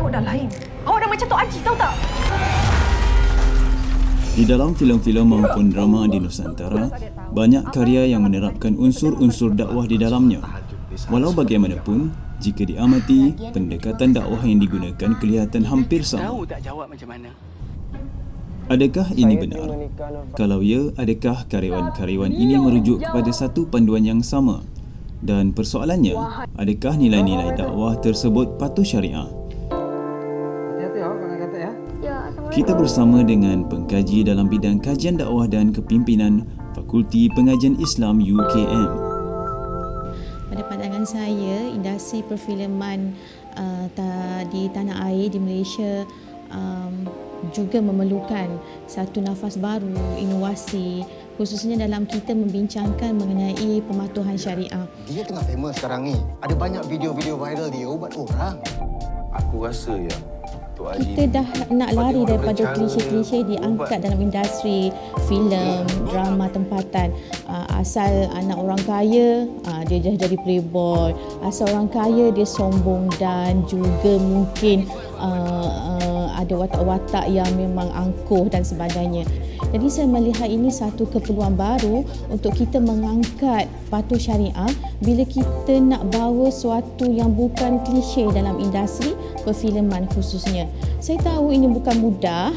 awak dah lain. Awak dah macam Tok Haji, tahu tak? Di dalam filem-filem maupun drama di Nusantara, banyak karya yang menerapkan unsur-unsur dakwah di dalamnya. Walau bagaimanapun, jika diamati, pendekatan dakwah yang digunakan kelihatan hampir sama. Adakah ini benar? Kalau ya, adakah karyawan-karyawan ini merujuk kepada satu panduan yang sama? Dan persoalannya, adakah nilai-nilai dakwah tersebut patuh syariah? Kita bersama dengan pengkaji dalam bidang kajian dakwah dan kepimpinan Fakulti Pengajian Islam UKM. Pada pandangan saya, industri perfilman uh, di tanah air di Malaysia um, juga memerlukan satu nafas baru, inovasi khususnya dalam kita membincangkan mengenai pematuhan syariah. Dia tengah famous sekarang ni. Ada banyak video-video viral dia ubat orang. Aku rasa ya Haji Kita ni dah nak lari daripada klise-klise diangkat dalam industri filem, drama tempatan. Uh, asal anak orang kaya, uh, dia dah jadi playboy. Asal orang kaya, dia sombong dan juga mungkin uh, ada watak-watak yang memang angkuh dan sebagainya. Jadi saya melihat ini satu keperluan baru untuk kita mengangkat patuh syariah bila kita nak bawa sesuatu yang bukan klise dalam industri perfilman khususnya. Saya tahu ini bukan mudah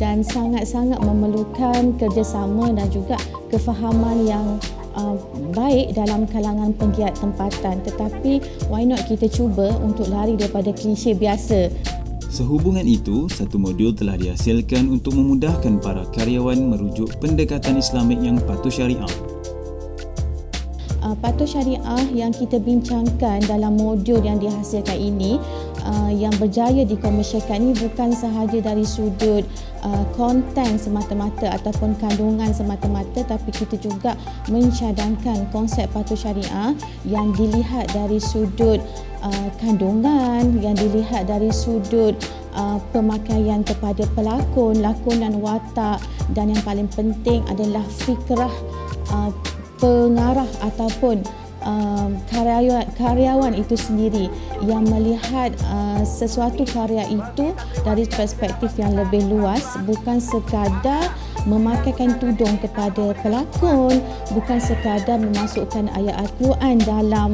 dan sangat-sangat memerlukan kerjasama dan juga kefahaman yang uh, baik dalam kalangan penggiat tempatan tetapi why not kita cuba untuk lari daripada klise biasa Sehubungan itu, satu modul telah dihasilkan untuk memudahkan para karyawan merujuk pendekatan Islamik yang patuh syariah. Uh, patuh syariah yang kita bincangkan dalam modul yang dihasilkan ini uh, yang berjaya dikomersialkan ini bukan sahaja dari sudut uh, konten semata-mata ataupun kandungan semata-mata tapi kita juga mencadangkan konsep patuh syariah yang dilihat dari sudut uh, kandungan yang dilihat dari sudut uh, pemakaian kepada pelakon, lakon dan watak dan yang paling penting adalah fikrah uh, pengarah ataupun um, karyawan karyawan itu sendiri yang melihat uh, sesuatu karya itu dari perspektif yang lebih luas bukan sekadar memakaikan tudung kepada pelakon bukan sekadar memasukkan ayat al-Quran dalam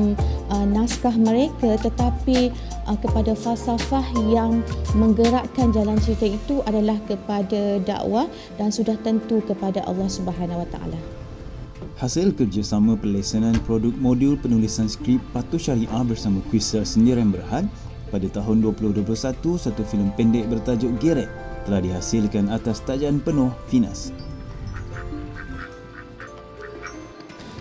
uh, naskah mereka tetapi uh, kepada falsafah yang menggerakkan jalan cerita itu adalah kepada dakwah dan sudah tentu kepada Allah Subhanahu Wa Taala. Hasil kerjasama pelesenan produk modul penulisan skrip patuh syariah bersama Kuisa Sendirian Berhad pada tahun 2021 satu filem pendek bertajuk Geret telah dihasilkan atas tajaan penuh Finas.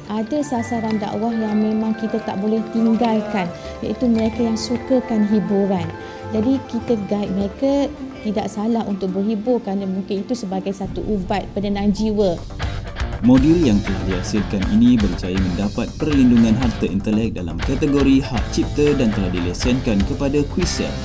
ada sasaran dakwah yang memang kita tak boleh tinggalkan iaitu mereka yang sukakan hiburan. Jadi kita guide mereka tidak salah untuk berhibur kerana mungkin itu sebagai satu ubat penenang jiwa. Modul yang telah dihasilkan ini berjaya mendapat perlindungan harta intelek dalam kategori hak cipta dan telah dilesenkan kepada Quizzel.